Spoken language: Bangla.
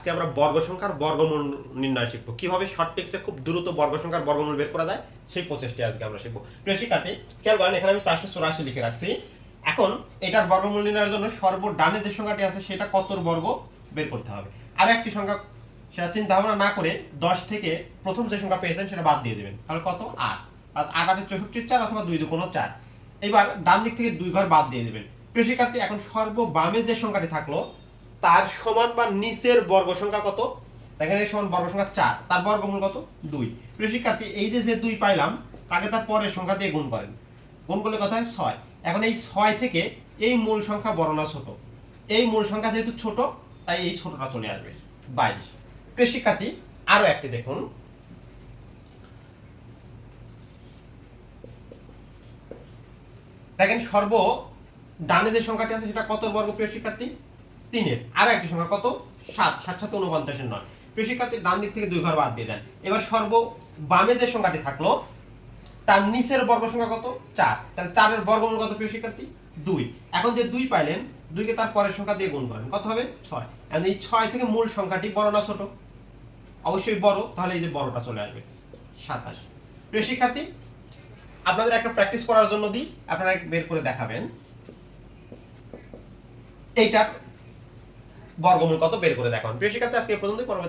আজকে আমরা বর্গ সংখ্যার বর্গমূল নির্ণয় শিখব। কীভাবে শর্ট টেক্সে খুব দ্রুত বর্গ সংখ্যার বর্গমূল বের করা যায়, সেই প্রচেষ্টা আজকে আমরা শিখব। প্রিয় শিক্ষার্থী, খেয়াল করেন, এখানে আমি চারশো চৌরাশি লিখে রাখছি। এখন এটার বর্গমূল নির্ণয়ের জন্য সর্বডানে যে সংখ্যাটি আছে, সেটা কতর বর্গ বের করতে হবে? আর একটি সংখ্যা সেটা চিন্তা ভাবনা না করে দশ থেকে প্রথম যে সংখ্যা পেয়েছেন, সেটা বাদ দিয়ে দেবেন। তাহলে কত? আট। আর আট আটের চৌষট্টির চার অথবা দুই দুগুণ চার। এবার ডান দিক থেকে দুই ঘর বাদ দিয়ে দেবেন। প্রিয় শিক্ষার্থী, এখন সর্ববামে যে সংখ্যাটি থাকল তার সমান বা নিচের বর্গ সংখ্যা কত? দেখেন এই সমান বর্গ সংখ্যা চার, তার বর্গমূল কত? দুই। প্রিয় শিক্ষার্থী, এই যে যে দুই পাইলাম, তাকে তার পরের সংখ্যা দিয়ে গুণ করেন। গুণ করলে কথা হয়? ছয়। এখন এই ছয় থেকে এই মূল সংখ্যা বড় না ছোট? এই মূল সংখ্যা যেহেতু ছোট, তাই এই ছোটটা চলে আসবে। বাইশ। প্রিয় শিক্ষার্থী, আরও একটি দেখুন। দেখেন সর্ব ডানে যে সংখ্যাটি আছে, সেটা কত বর্গ, প্রিয় শিক্ষার্থী? তিনের। আর একটি সংখ্যা কত? সাত। সাত সাত উনপঞ্চাশের নয়। প্রিয় ডান দিক থেকে দুই ঘর বাদ দিয়ে দেন। এবার সর্ব বামে যে সংখ্যাটি থাকল, তার নিচের বর্গ সংখ্যা কত? চার। তাহলে চারের বর্গমূল কত প্রিয় শিক্ষার্থী দুই। এখন যে দুই পাইলেন, দুইকে তার পরের সংখ্যা দিয়ে গুণ করেন। কত হবে? ছয়। এখন এই ছয় থেকে মূল সংখ্যাটি বড় না ছোট? অবশ্যই বড়। তাহলে এই যে বড়টা চলে আসবে। সাতাশ। প্রিয় শিক্ষার্থী আপনাদের একটা প্র্যাকটিস করার জন্য দিই। আপনারা বের করে দেখাবেন। এইটার বর্গমূল কত বের করে দেখান প্রিয় শিক্ষার্থী আজকে পর্যন্ত পরবর্তী